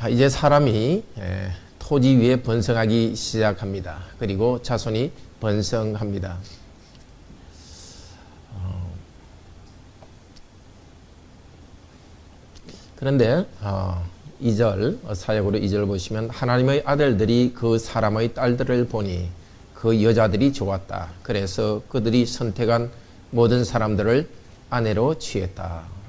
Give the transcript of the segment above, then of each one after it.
자, 이제 사람이 예, 토지 위에 번성하기 시작합니다. 그리고 자손이 번성합니다. 어, 그런데 어, 2절 사역으로 2절 보시면 하나님의 아들들이 그 사람의 딸들을 보니 그 여자들이 좋았다. 그래서 그들이 선택한 모든 사람들을 아내로 취했다.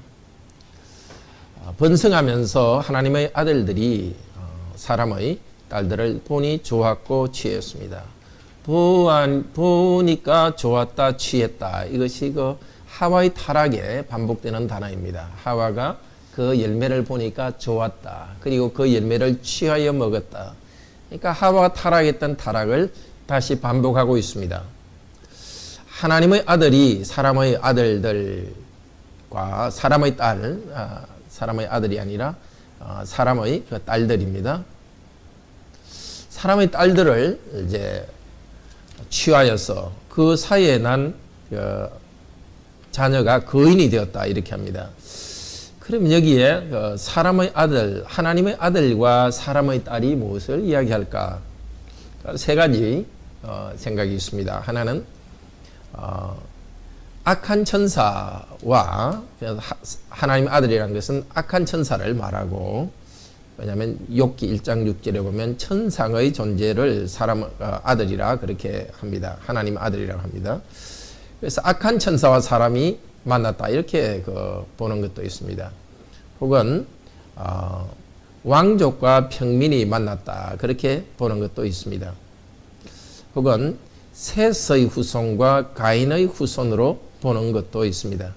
어, 번성하면서 하나님의 아들들이 어, 사람의 딸들을 보니 좋았고 취했습니다. 보안, 보니까 좋았다, 취했다. 이것이 그 하와의 타락에 반복되는 단어입니다. 하와가 그 열매를 보니까 좋았다. 그리고 그 열매를 취하여 먹었다. 그러니까 하와가 타락했던 타락을 다시 반복하고 있습니다. 하나님의 아들이 사람의 아들들과 사람의 딸, 아, 사람의 아들이 아니라 어, 사람의 그 딸들입니다. 사람의 딸들을 이제 취하여서 그 사이에 난 그 자녀가 거인이 되었다 이렇게 합니다. 그럼 여기에 그 사람의 아들, 하나님의 아들과 사람의 딸이 무엇을 이야기할까? 세 가지 어, 생각이 있습니다. 하나는 어, 악한 천사와 하나님 아들이라는 것은 악한 천사를 말하고 왜냐하면 욥기 1장 6절에 보면 천상의 존재를 사람 어, 아들이라 그렇게 합니다. 하나님 아들이라고 합니다. 그래서 악한 천사와 사람이 만났다 이렇게 그 보는 것도 있습니다. 혹은 어, 왕족과 평민이 만났다 그렇게 보는 것도 있습니다. 혹은 셋의 후손과 가인의 후손으로 보는 것도 있습니다.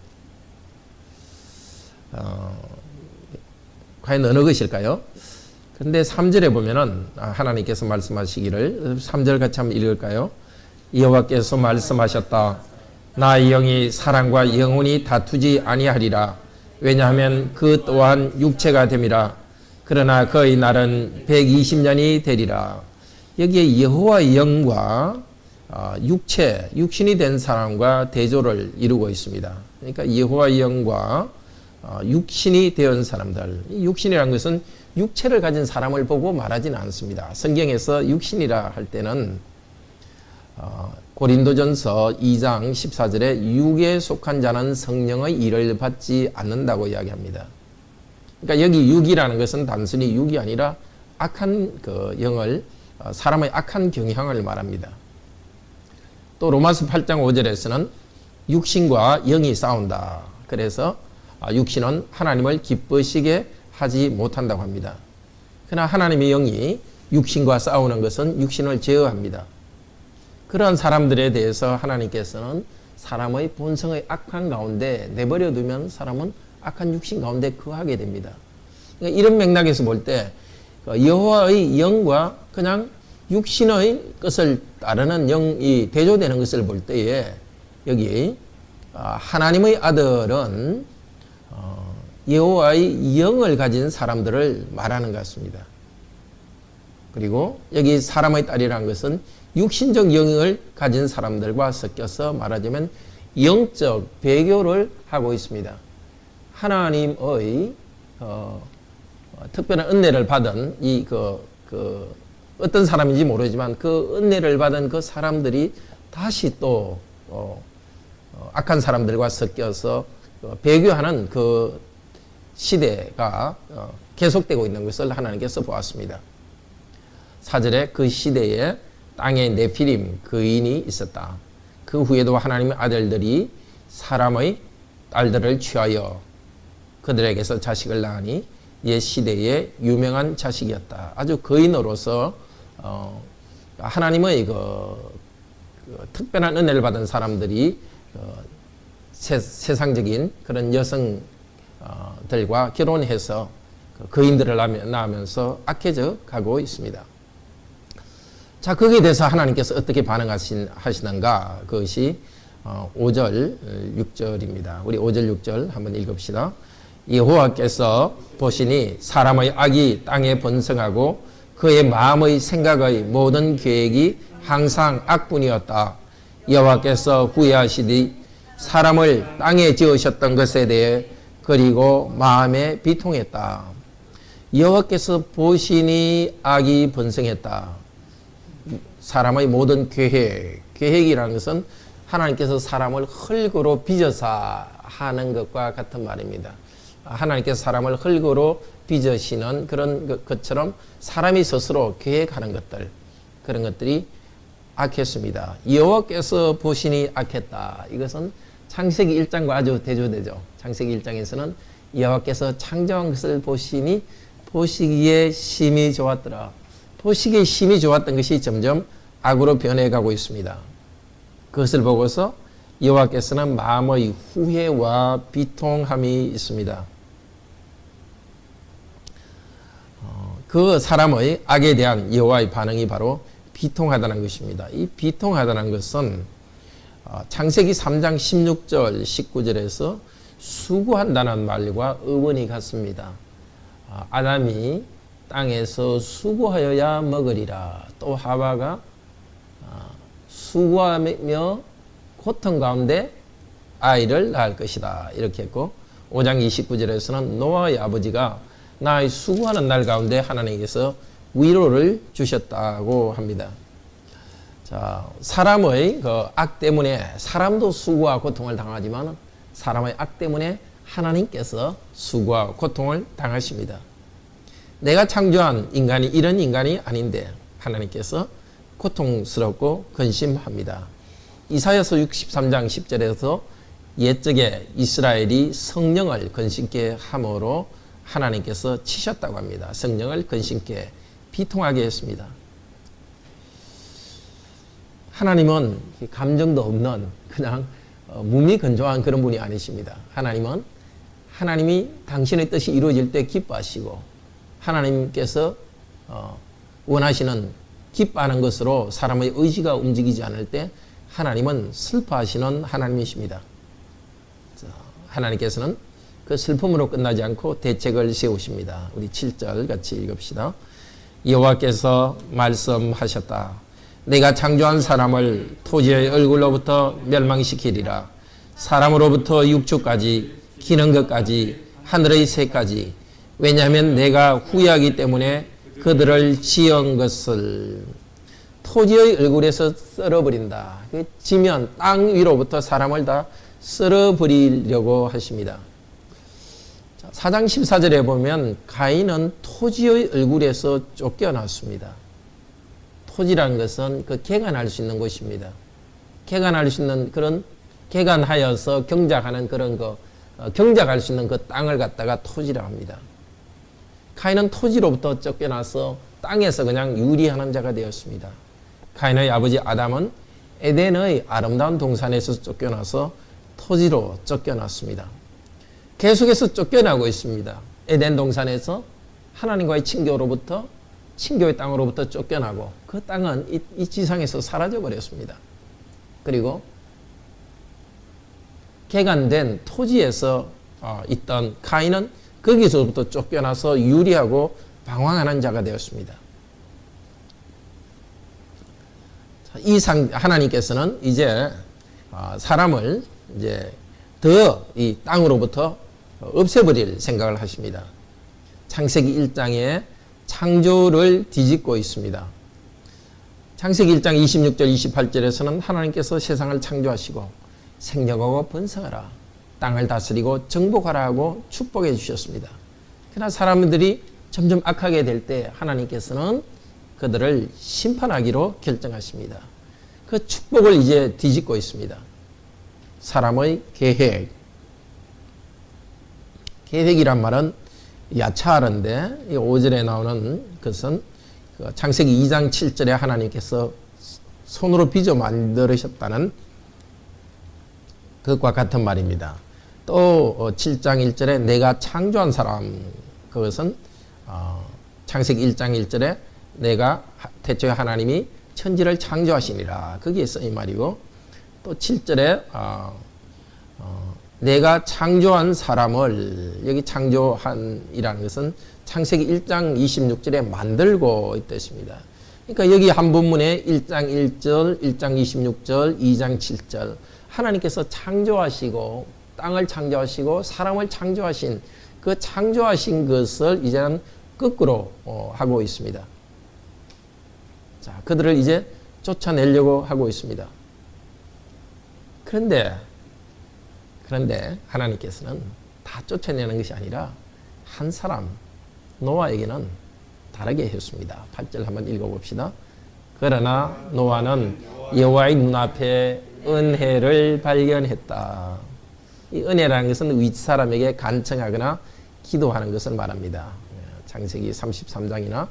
어, 과연 어느 것일까요? 근데 3절에 보면은 아, 하나님께서 말씀하시기를 3절 같이 한번 읽을까요? 여호와께서 말씀하셨다. 나의 영이 사랑과 영혼이 다투지 아니하리라. 왜냐하면 그 또한 육체가 됨이라. 그러나 그의 날은 120년이 되리라. 여기에 여호와의 영과 어, 육체, 육신이 된 사람과 대조를 이루고 있습니다. 그러니까 여호와의 영과 어, 육신이 되은 사람들. 육신이라는 것은 육체를 가진 사람을 보고 말하지는 않습니다. 성경에서 육신이라 할 때는 어, 고린도전서 2장 14절에 육에 속한 자는 성령의 일을 받지 않는다고 이야기합니다. 그러니까 여기 육이라는 것은 단순히 육이 아니라 악한 그 영을 사람의 악한 경향을 말합니다. 또 로마서 8장 5절에서는 육신과 영이 싸운다. 그래서 아, 육신은 하나님을 기쁘시게 하지 못한다고 합니다. 그러나 하나님의 영이 육신과 싸우는 것은 육신을 제어합니다. 그러한 사람들에 대해서 하나님께서는 사람의 본성의 악한 가운데 내버려 두면 사람은 악한 육신 가운데 거하게 됩니다. 그러니까 이런 맥락에서 볼때 그 여호와의 영과 그냥 육신의 것을 따르는 영이 대조되는 것을 볼 때에 여기 아, 하나님의 아들은 어, 여호와의 영을 가진 사람들을 말하는 것 같습니다. 그리고 여기 사람의 딸이라는 것은 육신적 영을 가진 사람들과 섞여서 말하자면 영적 배교를 하고 있습니다. 하나님의 어, 특별한 은혜를 받은 이그 그 어떤 사람인지 모르지만 그 은혜를 받은 그 사람들이 다시 또 어, 어, 악한 사람들과 섞여서 어, 배교하는 그 시대가 어, 계속되고 있는 것을 하나님께서 보았습니다. 사절에 그 시대에 땅에 네피림 그인이 있었다. 그 후에도 하나님의 아들들이 사람의 딸들을 취하여 그들에게서 자식을 낳으니 옛 시대의 유명한 자식이었다. 아주 거인으로서 어, 하나님의 그, 그, 특별한 은혜를 받은 사람들이 어, 세, 상적인 그런 여성들과 결혼해서 그 거인들을 낳으면서 악해져 가고 있습니다. 자, 거기에 대해서 하나님께서 어떻게 반응하시는가? 그것이 5절, 어, 6절입니다. 우리 5절, 6절 한번 읽읍시다. 여호와께서 보시니 사람의 악이 땅에 번성하고 그의 마음의 생각의 모든 계획이 항상 악뿐이었다. 여호와께서 후회하시되 사람을 땅에 지으셨던 것에 대해 그리고 마음에 비통했다. 여호와께서 보시니 악이 번성했다. 사람의 모든 계획, 계획이라는 것은 하나님께서 사람을 흙으로 빚어서 하는 것과 같은 말입니다. 하나님께서 사람을 흙으로 빚으시는 그런 것- 것처럼 사람이 스스로 계획하는 것들, 그런 것들이 악했습니다. 여호와께서 보시니 악했다. 이것은 창세기 1장과 아주 대조되죠. 창세기 1장에서는 여호와께서 창조한 것을 보시니 보시기에 심히 좋았더라. 보시기에 심히 좋았던 것이 점점 악으로 변해가고 있습니다. 그것을 보고서 여호와께서는 마음의 후회와 비통함이 있습니다. 그 사람의 악에 대한 여호와의 반응이 바로 비통하다는 것입니다. 이 비통하다는 것은 어, 창세기 3장 16절 19절에서 수고한다는 말과 의원이 같습니다. 아, 아담이 땅에서 수고하여야 먹으리라. 또 하와가 아, 수고하며 고통 가운데 아이를 낳을 것이다. 이렇게 했고 5장 29절에서는 노아의 아버지가 나의 수고하는 날 가운데 하나님께서 위로를 주셨다고 합니다. 자, 사람의 그 악 때문에 사람도 수고와 고통을 당하지만 사람의 악 때문에 하나님께서 수고와 고통을 당하십니다. 내가 창조한 인간이 이런 인간이 아닌데 하나님께서 고통스럽고 근심합니다. 이사야서 63장 10절에서 옛적에 이스라엘이 성령을 근심케 함으로 하나님께서 치셨다고 합니다. 성령을 근심케 비통하게 했습니다. 하나님은 감정도 없는 그냥 어, 무미건조한 그런 분이 아니십니다. 하나님은 하나님이 당신의 뜻이 이루어질 때 기뻐하시고 하나님께서 어, 원하시는 기뻐하는 것으로 사람의 의지가 움직이지 않을 때 하나님은 슬퍼하시는 하나님이십니다. 자, 하나님께서는 그 슬픔으로 끝나지 않고 대책을 세우십니다. 우리 7절 같이 읽읍시다. 여호와께서 말씀하셨다. 내가 창조한 사람을 토지의 얼굴로부터 멸망시키리라. 사람으로부터 육축까지 기는 것까지 하늘의 새까지 왜냐하면 내가 후회하기 때문에 그들을 지은 것을 토지의 얼굴에서 썰어버린다. 그 지면 땅 위로부터 사람을 다 썰어버리려고 하십니다. 4장 14절에 보면 가인은 토지의 얼굴에서 쫓겨났습니다. 토지라는 것은 그 개간할 수 있는 곳입니다. 개간할 수 있는 그런 개간하여서 경작하는 그런 거 어, 경작할 수 있는 그 땅을 갖다가 토지라 합니다. 카인은 토지로부터 쫓겨나서 땅에서 그냥 유리하는 자가 되었습니다. 카인의 아버지 아담은 에덴의 아름다운 동산에서 쫓겨나서 토지로 쫓겨났습니다. 계속해서 쫓겨나고 있습니다. 에덴 동산에서 하나님과의 친교로부터 친교의 땅으로부터 쫓겨나고 그 땅은 이, 이 지상에서 사라져 버렸습니다. 그리고 개간된 토지에서 어, 있던 카인은 거기서부터 쫓겨나서 유리하고 방황하는 자가 되었습니다. 이 상, 하나님께서는 이제 어, 사람을 이제 더 이 땅으로부터 없애버릴 생각을 하십니다. 창세기 1장에 창조를 뒤집고 있습니다. 창세기 1장 26절 28절에서는 하나님께서 세상을 창조하시고 생명하고 번성하라 땅을 다스리고 정복하라 하고 축복해 주셨습니다. 그러나 사람들이 점점 악하게 될 때 하나님께서는 그들을 심판하기로 결정하십니다. 그 축복을 이제 뒤집고 있습니다. 사람의 계획. 계획이란 말은 야차하는데 5절에 나오는 것은 그 창세기 2장 7절에 하나님께서 손으로 빚어 만들으셨다는 그것과 같은 말입니다. 또 7장 1절에 내가 창조한 사람 그것은 어, 창세기 1장 1절에 내가 대초에 하나님이 천지를 창조하시니라 거기에 쓰인 말이고 또 7절에 어, 어, 내가 창조한 사람을 여기 창조한이라는 것은 창세기 1장 26절에 만들고 있듯입니다. 그러니까 여기 한 본문에 1장 1절, 1장 26절, 2장 7절 하나님께서 창조하시고 땅을 창조하시고 사람을 창조하신 그 창조하신 것을 이제는 거꾸로 어, 하고 있습니다. 자, 그들을 이제 쫓아내려고 하고 있습니다. 그런데 그런데 하나님께서는 다 쫓아내는 것이 아니라 한 사람 노아에게는 다르게 했습니다. 8절 한번 읽어봅시다. 그러나 노아는 여호와의 눈앞에 은혜를 발견했다. 이 은혜라는 것은 윗 사람에게 간청하거나 기도하는 것을 말합니다. 창세기 33장이나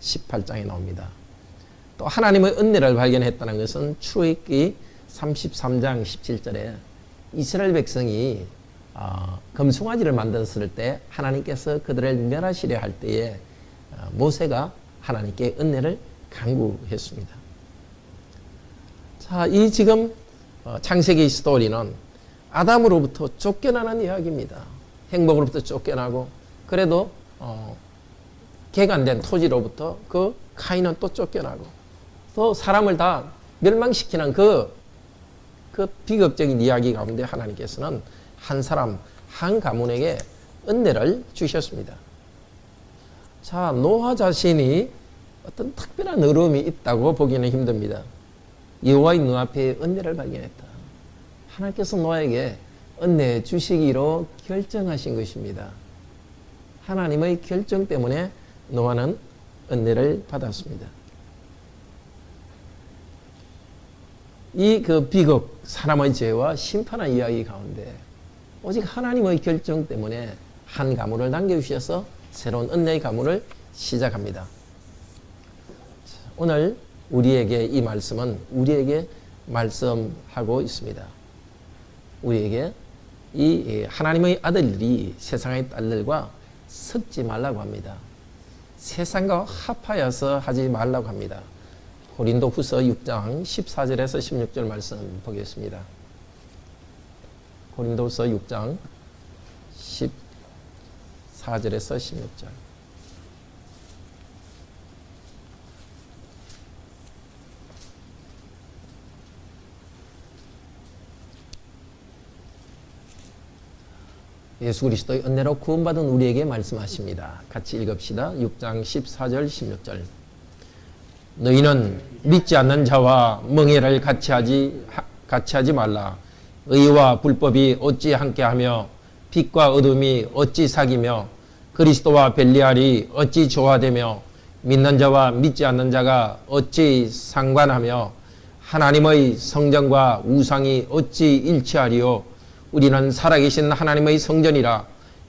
18장에 나옵니다. 또 하나님의 은혜를 발견했다는 것은 출애굽기 33장 17절에 이스라엘 백성이 어, 금송아지를 만들었을 때 하나님께서 그들을 멸하시려 할 때에 어, 모세가 하나님께 은혜를 강구했습니다. 자, 이 지금 어, 창세기 스토리는 아담으로부터 쫓겨나는 이야기입니다. 행복으로부터 쫓겨나고 그래도 어, 개간된 토지로부터 그 카인은 또 쫓겨나고 또 사람을 다 멸망시키는 그, 그 비극적인 이야기 가운데 하나님께서는 한 사람, 한 가문에게 은혜를 주셨습니다. 자, 노아 자신이 어떤 특별한 어려움이 있다고 보기는 힘듭니다. 여호와의 눈앞에 은혜를 발견했다. 하나님께서 노아에게 은혜 주시기로 결정하신 것입니다. 하나님의 결정 때문에 노아는 은혜를 받았습니다. 이 그 비극, 사람의 죄와 심판의 이야기 가운데 오직 하나님의 결정 때문에 한 가문을 남겨주셔서 새로운 은혜의 가문을 시작합니다. 오늘 우리에게 이 말씀은 우리에게 말씀하고 있습니다. 우리에게 이 하나님의 아들이 세상의 딸들과 섞지 말라고 합니다. 세상과 합하여서 하지 말라고 합니다. 고린도 후서 6장 14절에서 16절 말씀 보겠습니다. 고린도서 6장 14절에서 16절. 예수 그리스도의 은혜로 구원받은 우리에게 말씀하십니다. 같이 읽읍시다. 6장 14절 16절. 너희는 믿지 않는 자와 멍해를 같이 하지 같이 하지 말라. 의와 불법이 어찌 함께하며 빛과 어둠이 어찌 사귀며 그리스도와 벨리알이 어찌 조화되며 믿는 자와 믿지 않는 자가 어찌 상관하며 하나님의 성전과 우상이 어찌 일치하리요 우리는 살아계신 하나님의 성전이라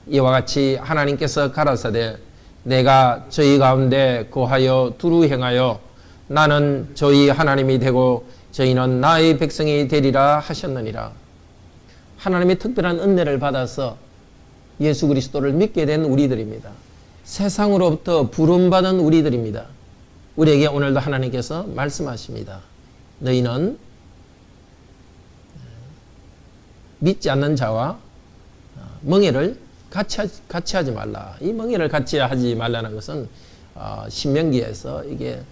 이와 같이 하나님께서 가라사대 내가 저희 가운데 거하여 두루 행하여 나는 저희 하나님이 되고 저희는 나의 백성이 되리라 하셨느니라. 하나님의 특별한 은혜를 받아서 예수 그리스도를 믿게 된 우리들입니다. 세상으로부터 부름받은 우리들입니다. 우리에게 오늘도 하나님께서 말씀하십니다. 너희는 믿지 않는 자와 멍해를 같이, 같이 하지 말라. 이 멍해를 같이 하지 말라는 것은 어, 신명기에서 이게 어,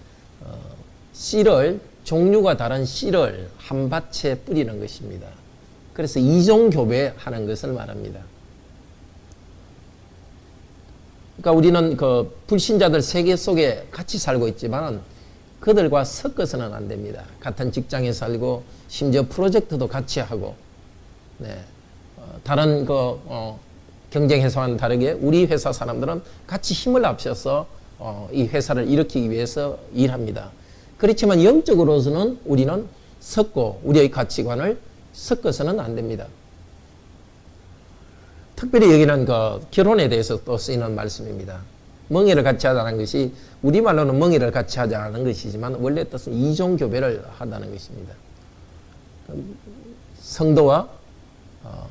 씨를 종류가 다른 씨를 한 밭에 뿌리는 것입니다. 그래서 이종 교배 하는 것을 말합니다. 그러니까 우리는 그 불신자들 세계 속에 같이 살고 있지만 그들과 섞어서는 안 됩니다. 같은 직장에 살고 심지어 프로젝트도 같이 하고 네. 어, 다른 그 어, 경쟁 회사와는 다르게 우리 회사 사람들은 같이 힘을 합쳐서 어, 이 회사를 일으키기 위해서 일합니다. 그렇지만 영적으로서는 우리는 섞고 우리의 가치관을 섞어서는 안 됩니다. 특별히 여기는 그 결혼에 대해서 또 쓰이는 말씀입니다. 멍해를 같이 하자는 것이 우리말로는 멍해를 같이 하자는 것이지만 원래 뜻은 이종 교배를 한다는 것입니다. 성도와 어,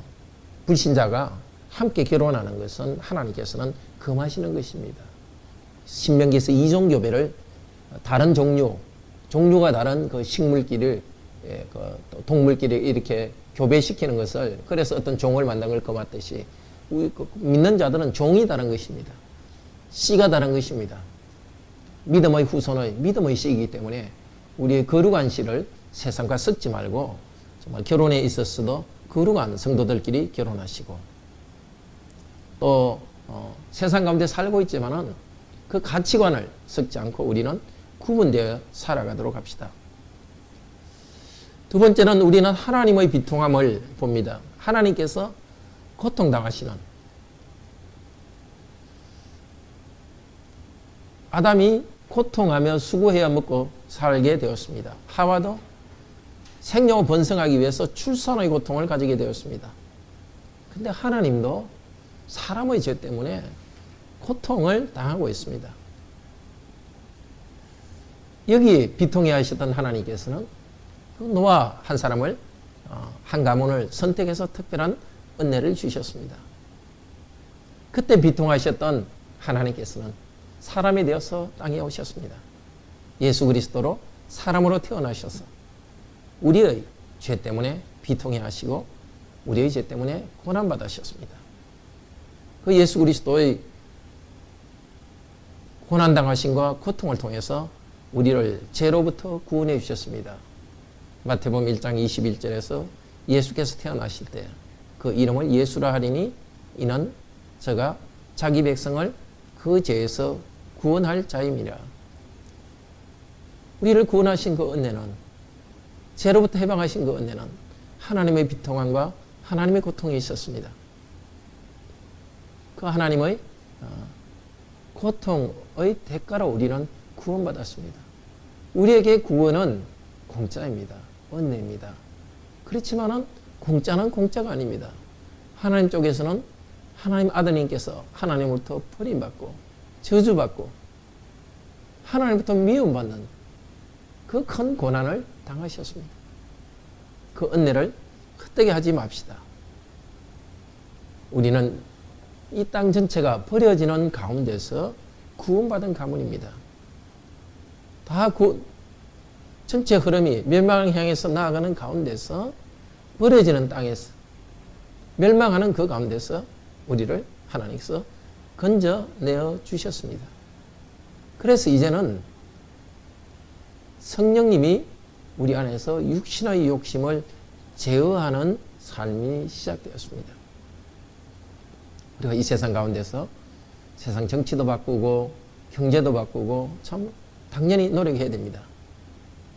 불신자가 함께 결혼하는 것은 하나님께서는 금하시는 것입니다. 신명기에서 이종 교배를 다른 종류, 종류가 다른 그 식물끼를 예, 그 동물끼리 이렇게 교배시키는 것을 그래서 어떤 종을 만든 걸 금했듯이 그 믿는 자들은 종이 다른 것입니다. 씨가 다른 것입니다. 믿음의 후손의 믿음의 씨이기 때문에 우리의 거룩한 씨를 세상과 섞지 말고 정말 결혼에 있었어도 거룩한 성도들끼리 결혼하시고 또 어, 세상 가운데 살고 있지만은 그 가치관을 섞지 않고 우리는 구분되어 살아가도록 합시다. 두 번째는 우리는 하나님의 비통함을 봅니다. 하나님께서 고통당하시는 아담이 고통하며 수고해야 먹고 살게 되었습니다. 하와도 생명을 번성하기 위해서 출산의 고통을 가지게 되었습니다. 근데 하나님도 사람의 죄 때문에 고통을 당하고 있습니다. 여기 비통해 하셨던 하나님께서는 그 노아 한 사람을 어, 한 가문을 선택해서 특별한 은혜를 주셨습니다. 그때 비통하셨던 하나님께서는 사람이 되어서 땅에 오셨습니다. 예수 그리스도로 사람으로 태어나셔서 우리의 죄 때문에 비통해 하시고 우리의 죄 때문에 고난 받으셨습니다. 그 예수 그리스도의 고난 당하심과 고통을 통해서 우리를 죄로부터 구원해 주셨습니다. 마태복음 1장 21절에서 예수께서 태어나실 때 그 이름을 예수라 하리니 이는 저가 자기 백성을 그 죄에서 구원할 자임이라. 우리를 구원하신 그 은혜는 죄로부터 해방하신 그 은혜는 하나님의 비통함과 하나님의 고통이 있었습니다. 그 하나님의 어, 고통의 대가로 우리는 구원받았습니다. 우리에게 구원은 공짜입니다. 은혜입니다. 그렇지만은 공짜는 공짜가 아닙니다. 하나님 쪽에서는 하나님 아드님께서 하나님으로부터 버림받고 저주받고 하나님부터 미움받는 그 큰 고난을 당하셨습니다. 그 은혜를 헛되게 하지 맙시다. 우리는 이 땅 전체가 버려지는 가운데서 구원받은 가문입니다. 다 구, 전체 흐름이 멸망을 향해서 나아가는 가운데서 버려지는 땅에서 멸망하는 그 가운데서 우리를 하나님께서 건져내어 주셨습니다. 그래서 이제는 성령님이 우리 안에서 육신의 욕심을 제어하는 삶이 시작되었습니다. 우리가 이 세상 가운데서 세상 정치도 바꾸고 경제도 바꾸고 참 당연히 노력해야 됩니다.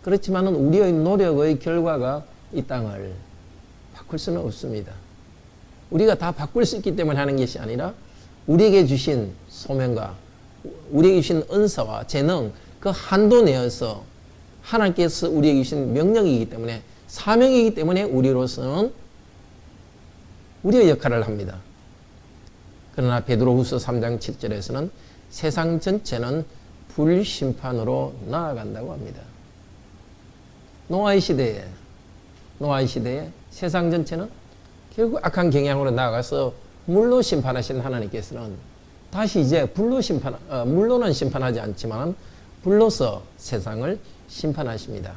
그렇지만 우리의 노력의 결과가 이 땅을 바꿀 수는 없습니다. 우리가 다 바꿀 수 있기 때문에 하는 것이 아니라 우리에게 주신 소명과 우리에게 주신 은사와 재능 그 한도 내에서 하나님께서 우리에게 주신 명령이기 때문에 사명이기 때문에 우리로서는 우리의 역할을 합니다. 그러나 베드로후서 3장 7절에서는 세상 전체는 불심판으로 나아간다고 합니다. 노아의 시대에 노아의 시대에 세상 전체는 결국 악한 경향으로 나아가서 물로 심판하신 하나님께서는 다시 이제 불로 심판, 어, 물로는 심판하지 않지만 불로서 세상을 심판하십니다.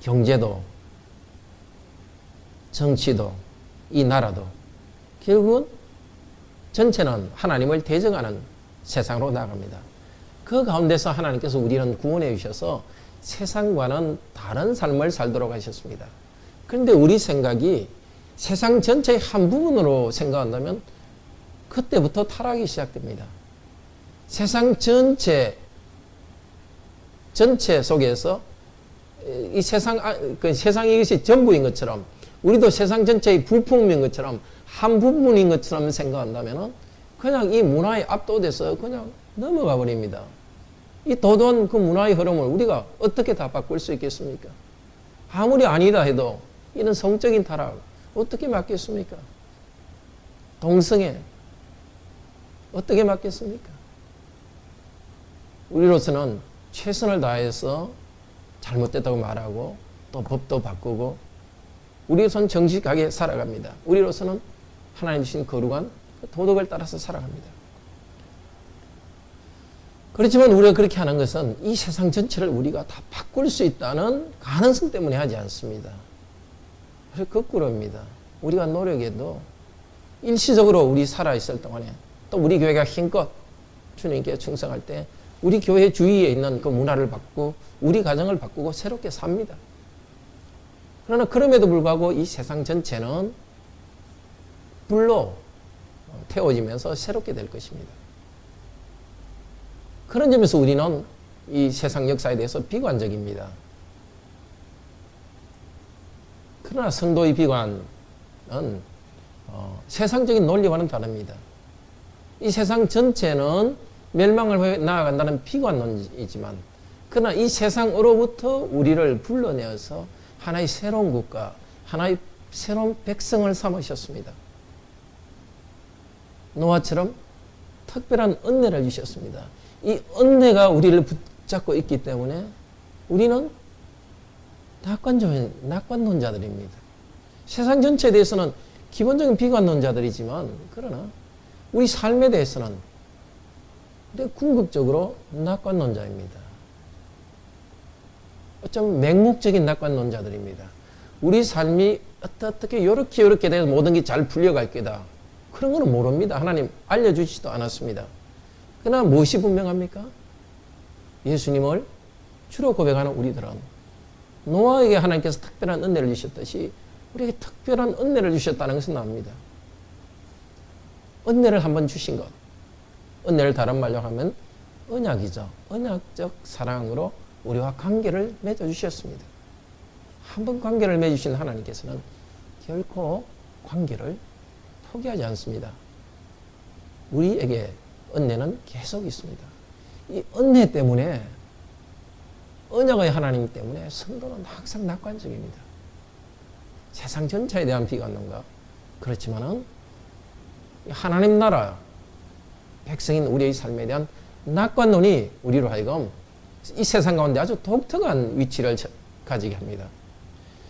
경제도, 정치도, 이 나라도 결국은 전체는 하나님을 대적하는 세상으로 나갑니다. 그 가운데서 하나님께서 우리는 구원해 주셔서 세상과는 다른 삶을 살도록 하셨습니다. 그런데 우리 생각이 세상 전체의 한 부분으로 생각한다면 그때부터 타락이 시작됩니다. 세상 전체 전체 속에서 이 세상 아, 그 세상이 이것이 전부인 것처럼 우리도 세상 전체의 부품인 것처럼 한 부분인 것처럼 생각한다면 그냥 이 문화에 압도돼서 그냥 넘어가 버립니다. 이 도던 그 문화의 흐름을 우리가 어떻게 다 바꿀 수 있겠습니까? 아무리 아니다 해도 이런 성적인 타락 어떻게 막겠습니까? 동성애 어떻게 막겠습니까? 우리로서는 최선을 다해서 잘못됐다고 말하고 또 법도 바꾸고 우리로서는 정직하게 살아갑니다. 우리로서는 하나님 주신 거룩한 도덕을 따라서 살아갑니다. 그렇지만 우리가 그렇게 하는 것은 이 세상 전체를 우리가 다 바꿀 수 있다는 가능성 때문에 하지 않습니다. 그래서 거꾸로입니다. 우리가 노력해도 일시적으로 우리 살아있을 동안에 또 우리 교회가 힘껏 주님께 충성할 때 우리 교회 주위에 있는 그 문화를 바꾸고 우리 가정을 바꾸고 새롭게 삽니다. 그러나 그럼에도 불구하고 이 세상 전체는 불로 태워지면서 새롭게 될 것입니다. 그런 점에서 우리는 이 세상 역사에 대해서 비관적입니다. 그러나 성도의 비관은 어, 세상적인 논리와는 다릅니다. 이 세상 전체는 멸망을 해 나아간다는 비관론이지만 그러나 이 세상으로부터 우리를 불러내어서 하나의 새로운 국가, 하나의 새로운 백성을 삼으셨습니다. 노아처럼 특별한 은혜를 주셨습니다. 이 은혜가 우리를 붙잡고 있기 때문에 우리는 낙관자, 낙관론자들입니다. 세상 전체에 대해서는 기본적인 비관론자들이지만 그러나 우리 삶에 대해서는 궁극적으로 낙관론자입니다. 어쩜 맹목적인 낙관론자들입니다. 우리 삶이 어떻게 이렇게 이렇게 돼서 모든 게 잘 풀려갈 거다. 그런 거는 모릅니다. 하나님 알려주시지도 않았습니다. 그러나 무엇이 분명합니까? 예수님을 주로 고백하는 우리들은 노아에게 하나님께서 특별한 은혜를 주셨듯이 우리에게 특별한 은혜를 주셨다는 것을 나옵니다. 은혜를 한번 주신 것. 은혜를 다른 말로 하면 언약이죠. 언약적 사랑으로 우리와 관계를 맺어주셨습니다. 한 번 관계를 맺으신 하나님께서는 결코 관계를 포기하지 않습니다. 우리에게 은혜는 계속 있습니다. 이 은혜 때문에 언약의 하나님 때문에 성도는 항상 낙관적입니다. 세상 전체에 대한 비관론가 그렇지만은 하나님 나라 백성인 우리의 삶에 대한 낙관론이 우리로 하여금 이 세상 가운데 아주 독특한 위치를 가지게 합니다.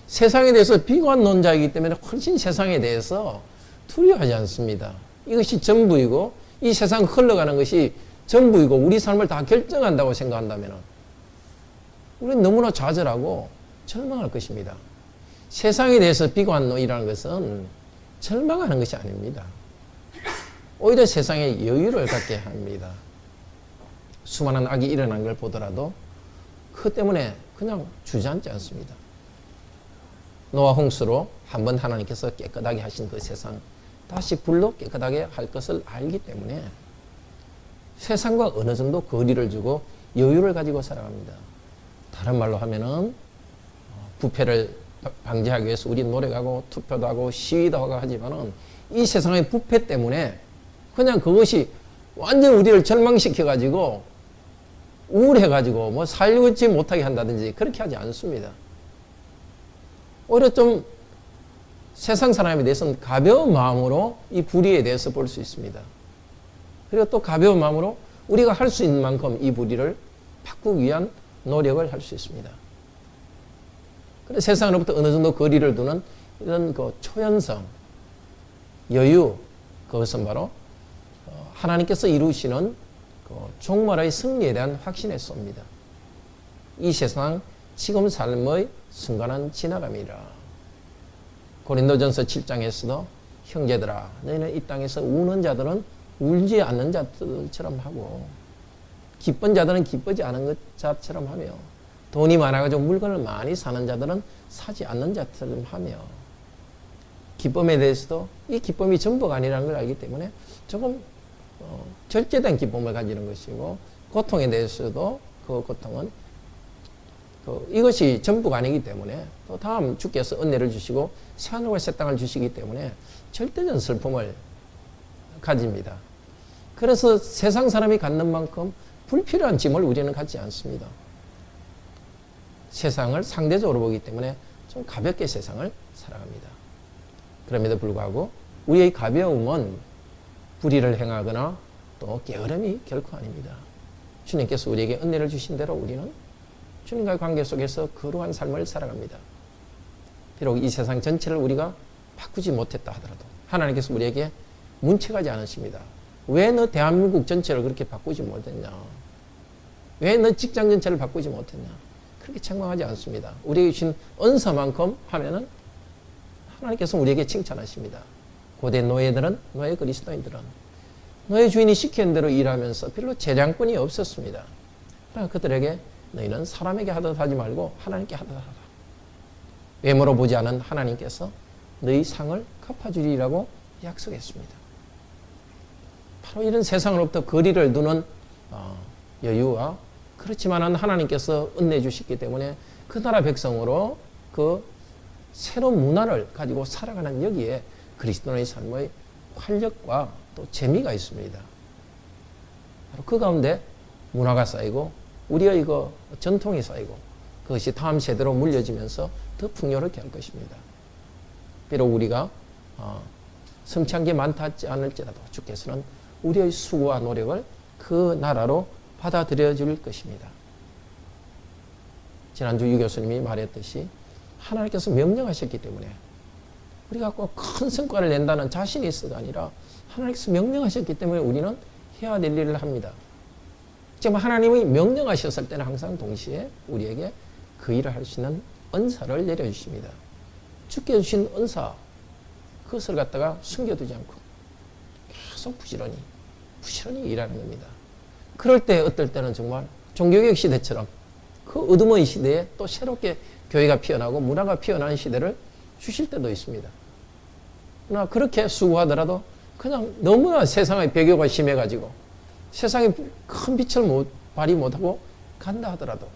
세상에 대해서 비관론자이기 때문에 훨씬 세상에 대해서 두려워하지 않습니다. 이것이 전부이고 이 세상 흘러가는 것이 전부이고 우리 삶을 다 결정한다고 생각한다면 우리는 너무나 좌절하고 절망할 것입니다. 세상에 대해서 비관론이라는 것은 절망하는 것이 아닙니다. 오히려 세상에 여유를 갖게 합니다. 수많은 악이 일어난 걸 보더라도 그 때문에 그냥 주저앉지 않습니다. 노아 홍수로 한 번 하나님께서 깨끗하게 하신 그 세상 다시 불로 깨끗하게 할 것을 알기 때문에 세상과 어느 정도 거리를 두고 여유를 가지고 살아갑니다. 다른 말로 하면은 부패를 방지하기 위해서 우리 노력하고 투표도 하고 시위도 하고 하지만은 이 세상의 부패 때문에 그냥 그것이 완전 우리를 절망시켜 가지고 우울해 가지고 뭐 살지 못하게 한다든지 그렇게 하지 않습니다. 오히려 좀 세상 사람에 대해서는 가벼운 마음으로 이 불의에 대해서 볼 수 있습니다. 그리고 또 가벼운 마음으로 우리가 할 수 있는 만큼 이 불의를 바꾸기 위한 노력을 할 수 있습니다. 그래 세상으로부터 어느 정도 거리를 두는 이런 그 초연성, 여유, 그것은 바로 어, 하나님께서 이루시는 그 종말의 승리에 대한 확신에 쏩니다. 이 세상 지금 삶의 순간은 지나갑니다. 고린도전서 7장에서도 형제들아 너희는 이 땅에서 우는 자들은 울지 않는 자들처럼 하고 기쁜 자들은 기쁘지 않은 자처럼 하며 돈이 많아가지고 물건을 많이 사는 자들은 사지 않는 자처럼 하며 기쁨에 대해서도 이 기쁨이 전부가 아니라는 걸 알기 때문에 조금 어, 절제된 기쁨을 가지는 것이고 고통에 대해서도 그 고통은 그 이것이 전부가 아니기 때문에 또 다음 주께서 은혜를 주시고 새하늘과 새 땅을 주시기 때문에 절대적 슬픔을 가집니다. 그래서 세상 사람이 갖는 만큼 불필요한 짐을 우리는 갖지 않습니다. 세상을 상대적으로 보기 때문에 좀 가볍게 세상을 살아갑니다. 그럼에도 불구하고 우리의 가벼움은 불의를 행하거나 또 게으름이 결코 아닙니다. 주님께서 우리에게 은혜를 주신 대로 우리는 주님과의 관계 속에서 거룩한 삶을 살아갑니다. 비록 이 세상 전체를 우리가 바꾸지 못했다 하더라도 하나님께서 우리에게 문책하지 않으십니다. 왜 너 대한민국 전체를 그렇게 바꾸지 못했냐? 왜 너 직장 전체를 바꾸지 못했냐? 그렇게 책망하지 않습니다. 우리에게 주신 은사만큼 하면은 하나님께서 우리에게 칭찬하십니다. 고대 노예들은, 노예 그리스도인들은 노예 주인이 시키는 대로 일하면서 별로 재량권이 없었습니다. 그러나 그들에게 너희는 사람에게 하듯 하지 말고 하나님께 하듯 하라. 외모로 보지 않은 하나님께서 너희 상을 갚아주리라고 약속했습니다. 바로 이런 세상으로부터 거리를 두는 어, 여유와 그렇지만은 하나님께서 은혜 주셨기 때문에 그 나라 백성으로 그 새로운 문화를 가지고 살아가는 여기에 그리스도의 삶의 활력과 또 재미가 있습니다. 바로 그 가운데 문화가 쌓이고 우리의 그 전통이 쌓이고 그것이 다음 세대로 물려지면서 더 풍요롭게 할 것입니다. 비록 우리가 어, 성취한 게 많지 않을지라도 주께서는 우리의 수고와 노력을 그 나라로 받아들여 줄 것입니다. 지난주 유 교수님이 말했듯이 하나님께서 명령하셨기 때문에 우리가 꼭 큰 성과를 낸다는 자신이 있어가 아니라 하나님께서 명령하셨기 때문에 우리는 해야 될 일을 합니다. 지금 하나님이 명령하셨을 때는 항상 동시에 우리에게 그 일을 할 수 있는 은사를 내려주십니다. 주께 주신 은사, 그것을 갖다가 숨겨두지 않고 계속 부지런히, 부지런히 일하는 겁니다. 그럴 때 어떨 때는 정말 종교개혁 시대처럼 그 어둠의 시대에 또 새롭게 교회가 피어나고 문화가 피어나는 시대를 주실 때도 있습니다. 그러나 그렇게 수고하더라도 그냥 너무나 세상의 배교가 심해가지고 세상에 큰 빛을 못, 발휘 못하고 간다 하더라도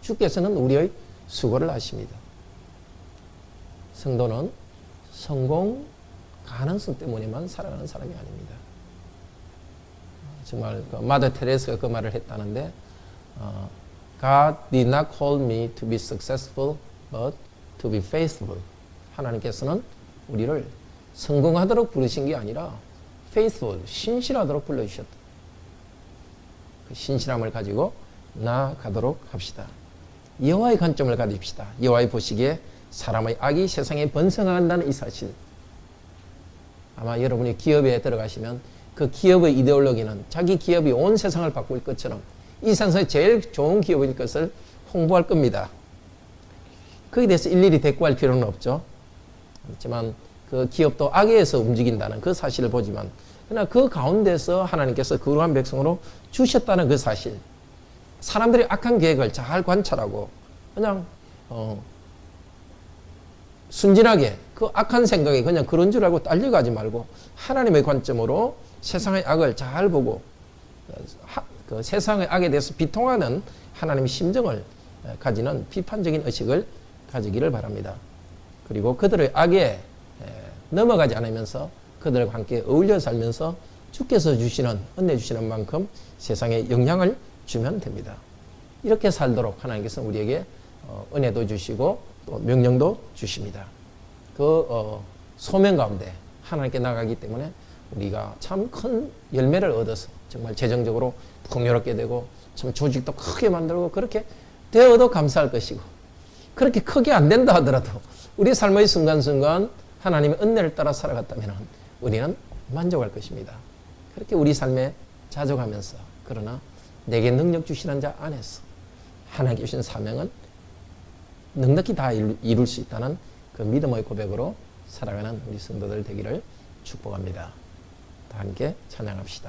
주께서는 우리의 수고를 아십니다. 성도는 성공 가능성 때문에만 살아가는 사람이 아닙니다. 정말 그 마더 테레스가 그 말을 했다는데 어, God did not call me to be successful, but to be faithful. 하나님께서는 우리를 성공하도록 부르신 게 아니라 faithful, 신실하도록 불러주셨다. 그 신실함을 가지고 나아가도록 합시다. 여호와의 관점을 가집시다. 여호와의 보시기에 사람의 악이 세상에 번성한다는 이 사실. 아마 여러분이 기업에 들어가시면 그 기업의 이데올로기는 자기 기업이 온 세상을 바꿀 것처럼 이 세상에서 제일 좋은 기업일 것을 홍보할 겁니다. 거기에 대해서 일일이 대꾸할 필요는 없죠. 하지만 그 기업도 악에서 움직인다는 그 사실을 보지만 그러나 그 가운데서 하나님께서 거룩한 백성으로 주셨다는 그 사실 사람들이 악한 계획을 잘 관찰하고 그냥 어, 순진하게 그 악한 생각에 그냥 그런 줄 알고 딸려가지 말고 하나님의 관점으로 세상의 악을 잘 보고 하, 그 세상의 악에 대해서 비통하는 하나님의 심정을 가지는 비판적인 의식을 가지기를 바랍니다. 그리고 그들의 악에 넘어가지 않으면서 그들과 함께 어울려 살면서 주께서 주시는 은혜 주시는 만큼 세상에 영향을 주면 됩니다. 이렇게 살도록 하나님께서 우리에게 어, 은혜도 주시고 또 명령도 주십니다. 그 어, 소명 가운데 하나님께 나가기 때문에 우리가 참 큰 열매를 얻어서 정말 재정적으로 풍요롭게 되고 참 조직도 크게 만들고 그렇게 되어도 감사할 것이고 그렇게 크게 안 된다 하더라도 우리 삶의 순간순간 하나님의 은혜를 따라 살아갔다면 우리는 만족할 것입니다. 그렇게 우리 삶에 자족하면서 그러나 내게 능력 주시는 자 안에서 하나님께 주신 사명은 넉넉히 다 이룰 수 있다는 그 믿음의 고백으로 살아가는 우리 성도들 되기를 축복합니다. 다 함께 찬양합시다.